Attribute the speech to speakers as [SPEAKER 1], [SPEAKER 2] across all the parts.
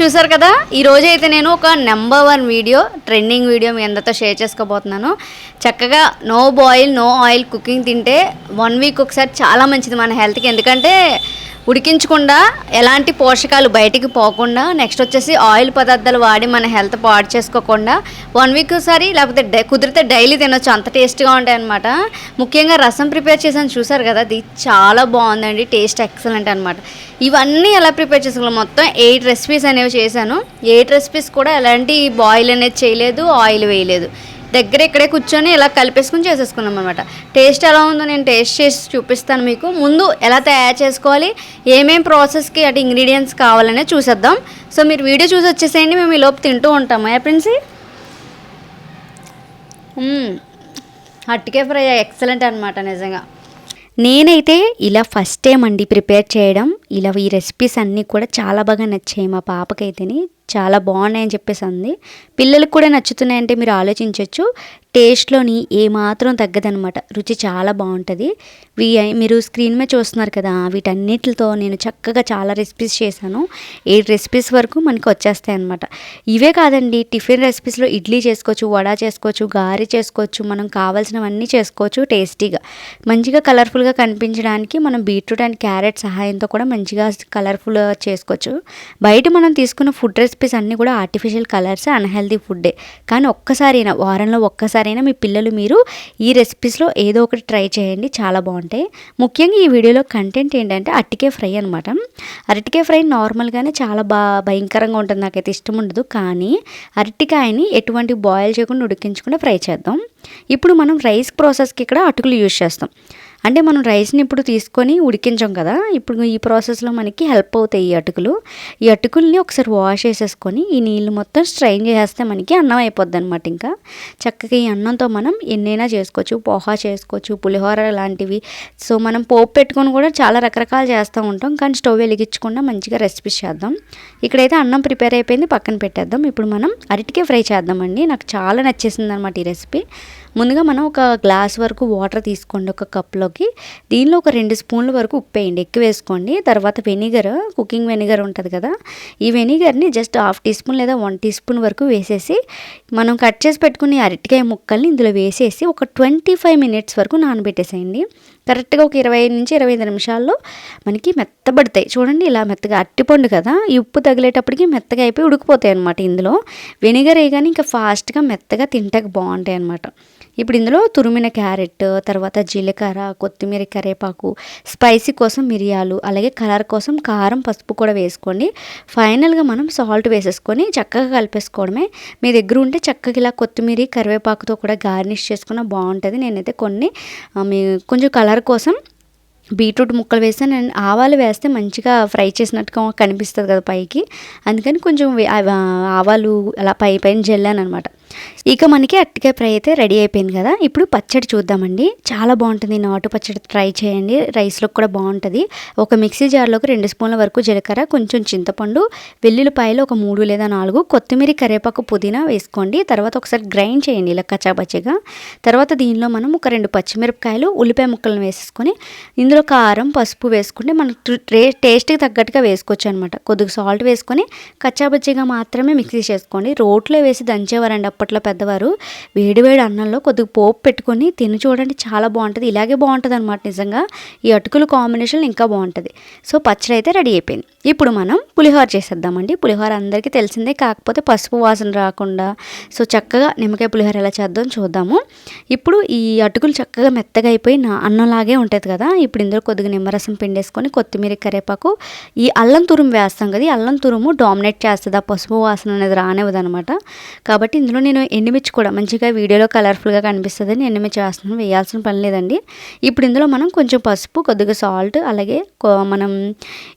[SPEAKER 1] చూసారు కదా? ఈరోజు అయితే నేను ఒక number one video trending video మీ అందరితో షేర్ చేసుకోబోతున్నాను. చక్కగా no boil no oil cooking తింటే వన్ వీక్ ఒకసారి చాలా మంచిది మన హెల్త్కి ఎందుకంటే ఉడికించకుండా ఎలాంటి పోషకాలు బయటికి పోకుండా నెక్స్ట్ వచ్చేసి ఆయిల్ పదార్థాలు వాడి మన హెల్త్ పాడు చేసుకోకుండా వన్ వీక్ ఒకసారి లేకపోతే డై కుదిరితే డైలీ తినొచ్చు. అంత టేస్ట్గా ఉంటాయి అనమాట ముఖ్యంగా రసం ప్రిపేర్ చేసాను చూసారు కదా అది చాలా బాగుందండి. టేస్ట్ ఎక్సలెంట్ అనమాట ఇవన్నీ ఎలా ప్రిపేర్ చేసుకోవాలి మొత్తం ఎయిట్ రెసిపీస్ అనేవి చేశాను. ఎయిట్ రెసిపీస్ కూడా ఎలాంటి బాయిల్ అనేది చేయలేదు ఆయిల్ వేయలేదు. దగ్గర ఇక్కడే కూర్చొని ఇలా కలిపేసుకుని చేసేసుకున్నాం అనమాట టేస్ట్ ఎలా ఉందో నేను టేస్ట్ చేసి చూపిస్తాను మీకు. ముందు ఎలా తయారు చేసుకోవాలి ఏమేం ప్రాసెస్కి అటు ఇంగ్రీడియంట్స్ కావాలనే చూసేద్దాం. సో మీరు వీడియో చూసి వచ్చేసేయండి మేము ఈ లోపు తింటూ ఉంటాము ఏ ప్రిన్సీ? అట్టికే ఫ్రై ఎక్సలెంట్ అనమాట నిజంగా. నేనైతే ఇలా ఫస్ట్ టైం అండి ప్రిపేర్ చేయడం. ఇలా ఈ రెసిపీస్ అన్నీ కూడా చాలా బాగా నచ్చాయి మా పాపకైతేనే. చాలా బాగున్నాయని చెప్పేసి అంది. పిల్లలకు కూడా నచ్చుతున్నాయంటే మీరు ఆలోచించవచ్చు టేస్ట్లోని ఏమాత్రం తగ్గదనమాట రుచి చాలా బాగుంటుంది. వీ మీరు స్క్రీన్ మీద చూస్తున్నారు కదా వీటన్నిటితో నేను చక్కగా చాలా రెసిపీస్ చేశాను. ఎయిట్ రెసిపీస్ వరకు మనకి వచ్చేస్తాయి అనమాట ఇవే కాదండి టిఫిన్ రెసిపీస్లో ఇడ్లీ చేసుకోవచ్చు వడ చేసుకోవచ్చు గారె చేసుకోవచ్చు మనం కావాల్సినవన్నీ చేసుకోవచ్చు టేస్టీగా. మంచిగా కలర్ఫుల్గా కనిపించడానికి మనం బీట్రూట్ అండ్ క్యారెట్ సహాయంతో కూడా మంచిగా కలర్ఫుల్ చేసుకోవచ్చు. బయట మనం తీసుకున్న ఫుడ్ రెసిపీస్ అన్నీ కూడా ఆర్టిఫిషియల్ కలర్స్ అన్హెల్దీ ఫుడ్డే కానీ ఒక్కసారైనా వారంలో ఒక్కసారైనా మీ పిల్లలు మీరు ఈ రెసిపీస్లో ఏదో ఒకటి ట్రై చేయండి చాలా బాగుంటాయి. ముఖ్యంగా ఈ వీడియోలో కంటెంట్ ఏంటంటే అట్టికే ఫ్రై అనమాట అరటికాయ ఫ్రై నార్మల్గానే చాలా బా భయంకరంగా ఉంటుంది నాకైతే ఇష్టం ఉండదు. కానీ అరటికాయని ఎటువంటి బాయిల్ చేయకుండా ఉడికించకుండా ఫ్రై చేద్దాం. ఇప్పుడు మనం రైస్ ప్రాసెస్కి ఇక్కడ అటుకులు యూజ్ చేస్తాం. అంటే మనం రైస్ని ఇప్పుడు తీసుకొని ఉడికించాం కదా ఇప్పుడు ఈ ప్రాసెస్లో మనకి హెల్ప్ అవుతాయి ఈ అటుకులు. ఈ అటుకుల్ని ఒకసారి వాష్ చేసేసుకొని ఈ నీళ్ళు మొత్తం స్ట్రైన్ చేసేస్తే మనకి అన్నం అయిపోద్ది అనమాట ఇంకా. చక్కగా ఈ అన్నంతో మనం ఎన్నైనా చేసుకోవచ్చు పోహా చేసుకోవచ్చు పులిహోర లాంటివి. సో మనం పోపు పెట్టుకొని కూడా చాలా రకరకాలు చేస్తూ ఉంటాం కానీ స్టవ్ వెలిగించకుండా మంచిగా రెసిపీస్ చేద్దాం. ఇక్కడైతే అన్నం ప్రిపేర్ అయిపోయింది పక్కన పెట్టేద్దాం. ఇప్పుడు మనం అరటికే ఫ్రై చేద్దామండి. నాకు చాలా నచ్చేసింది అనమాట ఈ రెసిపీ. ముందుగా మనం ఒక గ్లాస్ వరకు వాటర్ తీసుకోండి ఒక కప్లోకి. దీనిలో ఒక రెండు స్పూన్ల వరకు ఉప్పు వేయండి ఎక్కువ వేసుకోండి. తర్వాత వెనిగర్ కుకింగ్ వెనిగర్ ఉంటుంది కదా. ఈ వెనిగర్ని జస్ట్ హాఫ్ టీ స్పూన్ లేదా వన్ టీ స్పూన్ వరకు వేసేసి మనం కట్ చేసి పెట్టుకుని అరటికాయ ముక్కల్ని ఇందులో వేసేసి ఒక ట్వంటీ ఫైవ్ మినిట్స్ వరకు నానబెట్టేసేయండి. కరెక్ట్గా ఒక ఇరవై నుంచి ఇరవై ఐదు నిమిషాల్లో మనకి మెత్తబడతాయి. చూడండి ఇలా మెత్తగా అట్టిపండు కదా. ఈ ఉప్పు తగిలేటప్పటికి మెత్తగా అయిపోయి ఉడికిపోతాయి అనమాట ఇందులో. వెనిగర్ వేయగానే ఇంకా ఫాస్ట్గా మెత్తగా తింటాక బాగుంటాయి అనమాట ఇప్పుడు ఇందులో తురిమిన క్యారెట్ తర్వాత జీలకర్ర కొత్తిమీర కరివేపాకు స్పైసీ కోసం మిరియాలు అలాగే కలర్ కోసం కారం పసుపు కూడా వేసుకోండి. ఫైనల్గా మనం సాల్ట్ వేసేసుకొని చక్కగా కలిపేసుకోవడమే. మీ దగ్గర ఉంటే చక్కగా ఇలా కొత్తిమీర కరివేపాకుతో కూడా గార్నిష్ చేసుకున్న బాగుంటుంది. నేనైతే కొన్ని మీ కొంచెం కలర్ కోసం బీట్రూట్ ముక్కలు వేస్తే నేను ఆవాలు వేస్తే మంచిగా ఫ్రై చేసినట్టుగా కనిపిస్తుంది కదా పైకి. అందుకని కొంచెం ఆవాలు అలా పై పైన జల్లాను అనమాట ఇక మనకి అట్టికాయ ఫ్రై అయితే రెడీ అయిపోయింది కదా. ఇప్పుడు పచ్చడి చూద్దామండి. చాలా బాగుంటుంది. నాటు పచ్చడి ట్రై చేయండి. రైస్లో కూడా బాగుంటుంది. ఒక మిక్సీ జార్లోకి రెండు స్పూన్ల వరకు జీలకర్ర కొంచెం చింతపండు వెల్లుల్లిపాయలు ఒక మూడు లేదా నాలుగు కొత్తిమీర కరివేపాకు పుదీనా వేసుకోండి. తర్వాత ఒకసారి గ్రైండ్ చేయండి ఇలా కచ్చాపచ్చిగా. తర్వాత దీనిలో మనం ఒక రెండు పచ్చిమిరపకాయలు ఉల్లిపాయ ముక్కలను వేసేసుకొని ఇందులో కారం పసుపు వేసుకుంటే మనకు టేస్ట్కి తగ్గట్టుగా వేసుకోవచ్చు అనమాట కొద్దిగా సాల్ట్ వేసుకొని కచ్చాపచ్చిగా మాత్రమే మిక్సీ చేసుకోండి రోట్లో వేసి దంచేవారండి. అప్పట్లో పెద్దవారు వేడివేడి అన్నంలో కొద్దిగా పోపు పెట్టుకొని తిని చూడండి చాలా బాగుంటుంది. ఇలాగే బాగుంటుంది అనమాట నిజంగా. ఈ అటుకుల కాంబినేషన్ ఇంకా బాగుంటుంది. సో పచ్చడి అయితే రెడీ అయిపోయింది. ఇప్పుడు మనం పులిహోర చేసేద్దామండి. పులిహోర అందరికీ తెలిసిందే కాకపోతే పసుపు వాసన రాకుండా. సో చక్కగా నిమ్మకాయ పులిహోర ఎలా చేద్దాం చూద్దాము. ఇప్పుడు ఈ అటుకులు చక్కగా మెత్తగా అయిపోయి నా అన్నంలాగే ఉంటుంది కదా. ఇప్పుడు ఇందులో కొద్దిగా నిమ్మరసం పిండేసుకొని కొత్తిమీర కరివేపాకు ఈ అల్లం తురుము వేస్తాం కదా. ఈ అల్లం తురుము డామినేట్ చేస్తుంది. ఆ పసుపు వాసన అనేది రానివ్వదు అనమాట కాబట్టి ఇందులో నేను ఎండుమిర్చి కూడా మంచిగా వీడియోలో కలర్ఫుల్గా కనిపిస్తుంది అని ఎండుమిర్చి వేస్తున్నాను వేయాల్సిన పని లేదండి. ఇప్పుడు ఇందులో మనం కొంచెం పసుపు కొద్దిగా సాల్ట్ అలాగే మనం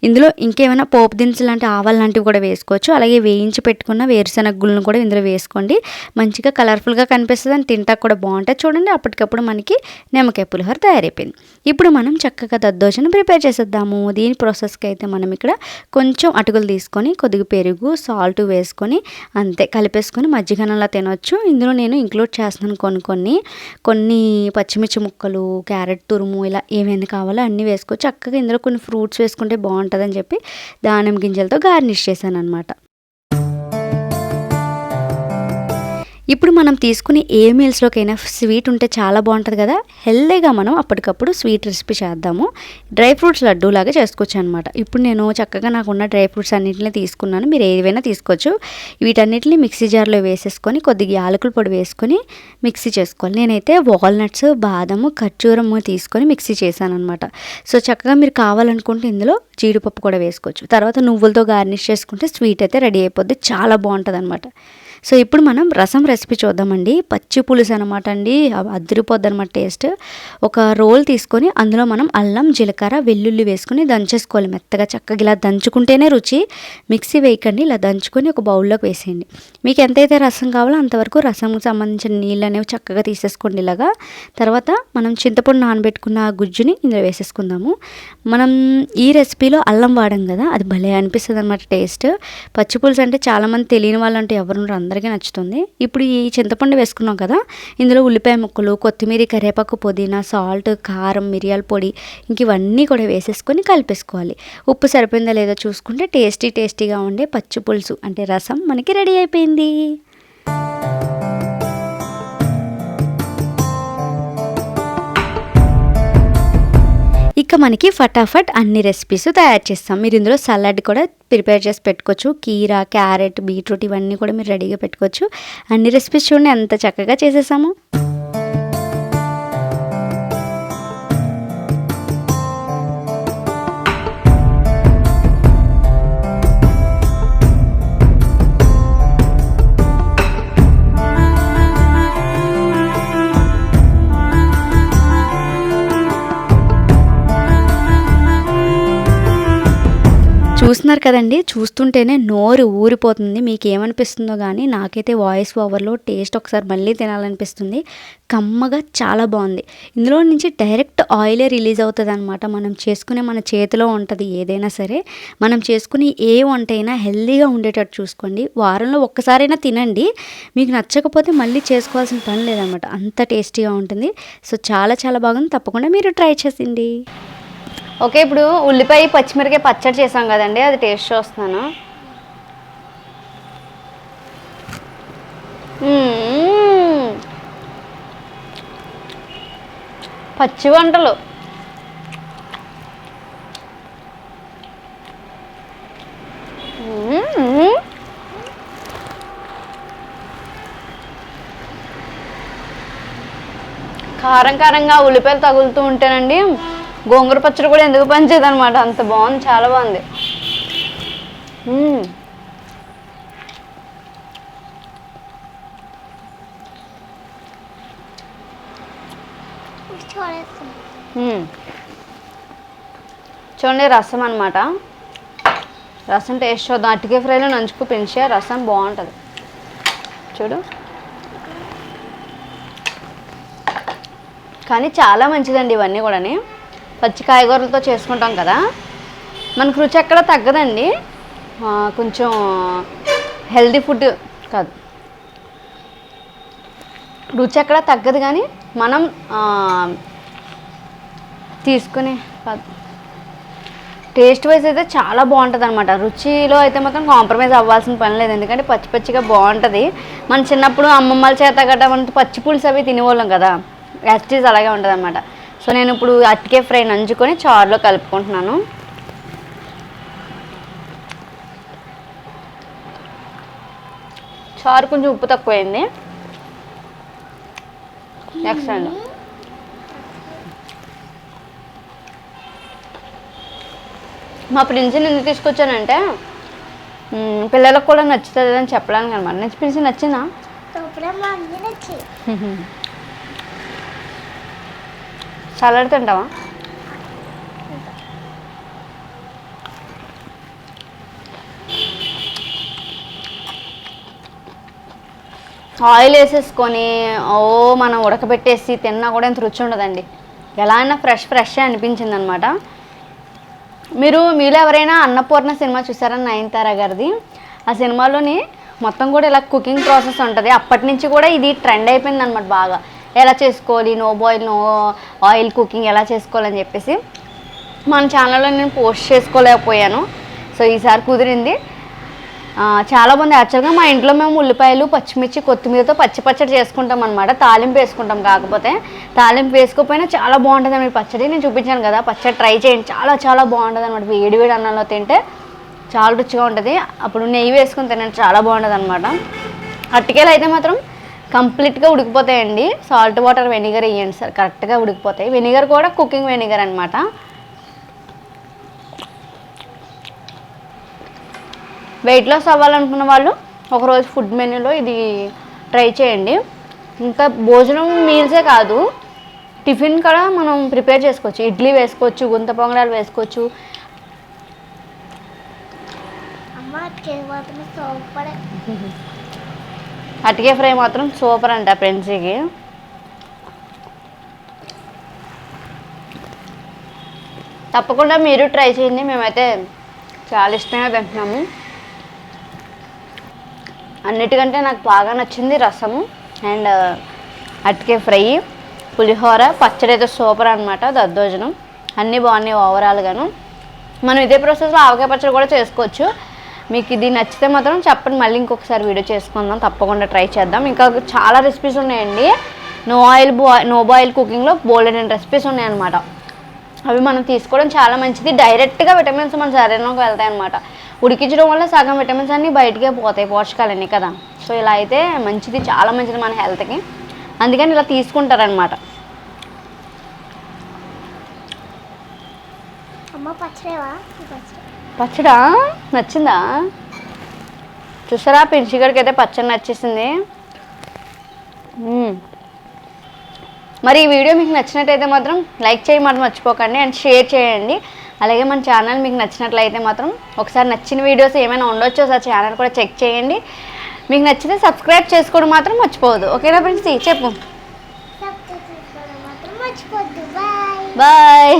[SPEAKER 1] ఇందులో ఇంకేమైనా పోపు దినుసులు లాంటి ఆవాలు లాంటివి కూడా వేసుకోవచ్చు. అలాగే వేయించి పెట్టుకున్న వేరుశనగ గుళ్ళను కూడా ఇందులో వేసుకోండి. మంచిగా కలర్ఫుల్గా కనిపిస్తుంది అని తింటాక కూడా బాగుంటుంది చూడండి అప్పటికప్పుడు మనకి నిమ్మకాయ పులిహోర తయారైపోయింది. ఇప్పుడు మనం చక్కగా దద్దోజనం ప్రిపేర్ చేసేద్దాము. దీని ప్రాసెస్కి అయితే మనం ఇక్కడ కొంచెం అటుకులు తీసుకొని కొద్దిగా పెరుగు సాల్ట్ వేసుకొని అంతే కలిపేసుకొని మజ్జిగనంలా తినొచ్చు. ఇందులో నేను ఇంక్లూడ్ చేస్తున్నాను కొన్ని కొన్ని కొన్ని పచ్చిమిర్చి ముక్కలు క్యారెట్ తురుము ఇలా ఏమైనా కావాలో అన్నీ వేసుకోవచ్చు చక్కగా ఇందులో కొన్ని ఫ్రూట్స్ వేసుకుంటే బాగుంటుందని చెప్పి దానిమ్మ గింజలతో గార్నిష్ చేశాను అనమాట ఇప్పుడు మనం తీసుకునే ఏ మీల్స్లోకైనా స్వీట్ ఉంటే చాలా బాగుంటుంది కదా. హెల్దీగా మనం అప్పటికప్పుడు స్వీట్ రెసిపీ చేద్దాము. డ్రై ఫ్రూట్స్ లడ్డూలాగా చేసుకోవచ్చు అనమాట ఇప్పుడు నేను చక్కగా నాకున్న డ్రై ఫ్రూట్స్ అన్నింటినీ తీసుకున్నాను. మీరు ఏవైనా తీసుకోవచ్చు. వీటన్నిటిని మిక్సీ జార్లో వేసేసుకొని కొద్దిగా యాలకుల పొడి వేసుకొని మిక్సీ చేసుకోవాలి. నేనైతే వాల్నట్స్ బాదము ఖర్జూరము తీసుకొని మిక్సీ చేశాను అనమాట సో చక్కగా మీరు కావాలనుకుంటే ఇందులో జీడిపప్పు కూడా వేసుకోవచ్చు. తర్వాత నువ్వులతో గార్నిష్ చేసుకుంటే స్వీట్ అయితే రెడీ అయిపోద్ది. చాలా బాగుంటుంది అనమాట సో ఇప్పుడు మనం రసం రెసిపీ చూద్దామండి. పచ్చి పులుసు అనమాట అండి. అదిరిపోద్ది అనమాట టేస్ట్. ఒక రోల్ తీసుకొని అందులో మనం అల్లం జీలకర్ర వెల్లుల్లి వేసుకొని దంచేసుకోవాలి. మెత్తగా చక్కగా ఇలా దంచుకుంటేనే రుచి. మిక్సీ వేయకండి. ఇలా దంచుకొని ఒక బౌల్లోకి వేసేయండి. మీకు ఎంతైతే రసం కావాలో అంతవరకు రసంకి సంబంధించిన నీళ్ళు అనేవి చక్కగా తీసేసుకోండి ఇలాగా. తర్వాత మనం చింతపండు నానబెట్టుకున్న ఆ గుజ్జుని ఇందులో వేసేసుకుందాము. మనం ఈ రెసిపీలో అల్లం వాడాం కదా. అది భలే అనిపిస్తుంది అనమాట టేస్ట్. పచ్చి పులుసు అంటే చాలామంది తెలియని వాళ్ళు అంటే ఎవరు ఉండరు, అందరికీ నచ్చుతుంది. ఇప్పుడు ఈ చింతపండు వేసుకున్నాం కదా ఇందులో ఉల్లిపాయ ముక్కలు కొత్తిమీర కరివేపాకు పుదీనా సాల్ట్ కారం మిరియాల పొడి ఇంక ఇవన్నీ కూడా వేసేసుకొని కలిపేసుకోవాలి. ఉప్పు సరిపోయిందా లేదో చూసుకుంటే టేస్టీ టేస్టీగా ఉండే పచ్చి పులుసు అంటే రసం మనకి రెడీ అయిపోయింది. ఇక మనకి ఫటాఫట్ అన్ని రెసిపీస్ తయారు చేస్తాం. మీరు ఇందులో సలాడ్ కూడా ప్రిపేర్ చేసి పెట్టుకోవచ్చు. కీరా క్యారెట్ బీట్రూట్ ఇవన్నీ కూడా మీరు రెడీగా పెట్టుకోవచ్చు. అన్ని రెసిపీస్ చూడండి ఎంత చక్కగా చేసేసాము. చూస్తున్నారు కదండి చూస్తుంటేనే నోరు ఊరిపోతుంది. మీకు ఏమనిపిస్తుందో కానీ నాకైతే వాయిస్ ఓవర్లో టేస్ట్ ఒకసారి మళ్ళీ తినాలనిపిస్తుంది. కమ్మగా చాలా బాగుంది. ఇందులో నుంచి డైరెక్ట్ ఆయిలే రిలీజ్ అవుతుంది అనమాట మనం చేసుకునే మన చేతిలో ఉంటుంది ఏదైనా సరే. మనం చేసుకునే ఏ వంట అయినా హెల్దీగా ఉండేటట్టు చూసుకోండి. వారంలో ఒక్కసారైనా తినండి. మీకు నచ్చకపోతే మళ్ళీ చేసుకోవాల్సిన పని లేదనమాట అంత టేస్టీగా ఉంటుంది. సో చాలా చాలా బాగుంది. తప్పకుండా మీరు ట్రై చేసింది. ఓకే ఇప్పుడు ఉల్లిపాయ పచ్చిమిరకాయ పచ్చడి చేసాం కదండి అది టేస్ట్ చూస్తున్నాను. పచ్చి వంటలు. కారం కారంగా ఉల్లిపాయలు తగులుతూ ఉంటేనండి గోంగూర పచ్చడి కూడా ఎందుకు పనిచేది అనమాట అంత బాగుంది చాలా బాగుంది. చూడండి రసం అనమాట రసం టేస్ట్ చూద్దాం. అట్టికే ఫ్రైలో నంచుకు పెంచే రసం బాగుంటుంది. చూడు. కానీ చాలా మంచిదండి ఇవన్నీ కూడా పచ్చి కాయగూరలతో చేసుకుంటాం కదా. మనకు రుచి ఎక్కడ తగ్గదండి. కొంచెం హెల్దీ ఫుడ్ కాదు. రుచి ఎక్కడ తగ్గదు కానీ మనం తీసుకునే టేస్ట్ వైజ్ అయితే చాలా బాగుంటుంది అనమాట రుచిలో అయితే మాత్రం కాంప్రమైజ్ అవ్వాల్సిన పని లేదు. ఎందుకంటే పచ్చి పచ్చిగా బాగుంటుంది. మన చిన్నప్పుడు అమ్మమ్మల చేత గట్ట మనం పచ్చి పులుసు అవి తినేవాళ్ళం కదా. యాస్టీస్ అలాగే ఉంటుంది అనమాట సో నేను ఇప్పుడు అట్టికే ఫ్రై నంచుకొని చారులో కలుపుకుంటున్నాను. చారు కొంచెం ఉప్పు తక్కువైంది. ఎక్సలెంట్ మా ప్రిన్స్ని ఎందుకు తీసుకొచ్చానంటే పిల్లలకు కూడా నచ్చుతుంది అని చెప్పడానికి అనమాట. నెక్స్ట్ ప్రిన్స్ నచ్చిందా. చల్లడుతుంటావా తింటావా? ఆయిల్ వేసేసుకొని ఓ మనం ఉడకబెట్టేసి తిన్నా కూడా ఇంత రుచి ఉండదండి. ఎలా అయినా ఫ్రెష్ ఫ్రెష్ అనిపించింది అనమాట మీరు మీలో ఎవరైనా అన్నపూర్ణ సినిమా చూసారని నయనతార గారిది? ఆ సినిమాలోని మొత్తం కూడా ఇలా కుకింగ్ ప్రాసెస్ ఉంటుంది. అప్పటి నుంచి కూడా ఇది ట్రెండ్ అయిపోయింది అనమాట బాగా. ఎలా చేసుకోవాలి? No boil no oil cooking ఎలా చేసుకోవాలని చెప్పేసి మన ఛానల్లో నేను పోస్ట్ చేసుకోలేకపోయాను. సో ఈసారి కుదిరింది. చాలా మంది యాక్చువల్గా మా ఇంట్లో మేము ఉల్లిపాయలు పచ్చిమిర్చి కొత్తిమీరతో పచ్చి పచ్చడి చేసుకుంటాం అనమాట తాలింపు వేసుకుంటాం కాకపోతే. తాలింపు వేసుకోకపోయినా చాలా బాగుంటుంది అనమాట పచ్చడి. నేను చూపించాను కదా పచ్చడి ట్రై చేయండి. చాలా చాలా బాగుంటుంది అనమాట వేడి వేడి అన్నంలో తింటే చాలా రుచిగా ఉంటుంది. అప్పుడు నెయ్యి వేసుకుని తినండి చాలా బాగుంటుంది అనమాట అట్టికేలు అయితే మాత్రం కంప్లీట్గా ఉడికిపోతాయండి. సాల్ట్ వాటర్ వెనిగర్ వేయండి సార్. కరెక్ట్గా ఉడికిపోతాయి. వెనిగర్ కూడా కుకింగ్ వెనిగర్ అనమాట వెయిట్ లాస్ అవ్వాలనుకున్న వాళ్ళు ఒకరోజు ఫుడ్ మెనూలో ఇది ట్రై చేయండి. ఇంకా భోజనం మీల్సే కాదు. టిఫిన్ కూడా మనం ప్రిపేర్ చేసుకోవచ్చు. ఇడ్లీ వేసుకోవచ్చు గుంత పొంగడాలు వేసుకోవచ్చు.
[SPEAKER 2] అమ్మ
[SPEAKER 1] అటికే ఫ్రై మాత్రం సూపర్ అంట ఫ్రెండ్స్కి. తప్పకుండా మీరు ట్రై చేయండి మేమైతే చాలా ఇష్టంగా తింటున్నాము. అన్నిటికంటే నాకు బాగా నచ్చింది రసము అండ్ అటికే ఫ్రై పులిహోర పచ్చడి అయితే సూపర్ అనమాట దద్దోజనం. అన్నీ బాగున్నాయి ఓవరాల్గాను. మనం ఇదే ప్రాసెస్లో ఆవకాయ పచ్చడి కూడా చేసుకోవచ్చు. మీకు ఇది నచ్చితే మాత్రం చెప్పండి. మళ్ళీ ఇంకొకసారి వీడియో చేసుకుందాం. తప్పకుండా ట్రై చేద్దాం. ఇంకా చాలా రెసిపీస్ ఉన్నాయండి. నో ఆయిల్ బో నో బాయిల్ కుకింగ్లో బోల్డెడ్ రెసిపీస్ ఉన్నాయన్నమాట. అవి మనం తీసుకోవడం చాలా మంచిది. డైరెక్ట్గా విటమిన్స్ మన శరీరంలోకి వెళ్తాయి అనమాట ఉడికించడం వల్ల సగం విటమిన్స్ అన్నీ బయటకే పోతాయి. పోషకాలన్నీ కదా. సో ఇలా అయితే మంచిది. చాలా మంచిది మన హెల్త్కి అందుకని ఇలా తీసుకుంటారనమాట
[SPEAKER 2] అమ్మ పచ్చడి?
[SPEAKER 1] నచ్చిందా? చూసారా పిన్షిగడికి అయితే పచ్చడి నచ్చేసింది. మరి ఈ వీడియో మీకు నచ్చినట్టయితే మాత్రం లైక్ చేయమని మర్చిపోకండి అండ్ షేర్ చేయండి. అలాగే మన ఛానల్ మీకు నచ్చినట్లయితే మాత్రం ఒకసారి నచ్చిన వీడియోస్ ఏమైనా ఉండొచ్చో ఒకసారి ఛానల్ కూడా చెక్ చేయండి. మీకు నచ్చితే సబ్స్క్రైబ్ చేసుకోవడం మాత్రం మర్చిపోవద్దు. ఓకేనా ఫ్రెండ్స్? చెప్పు. బాయ్.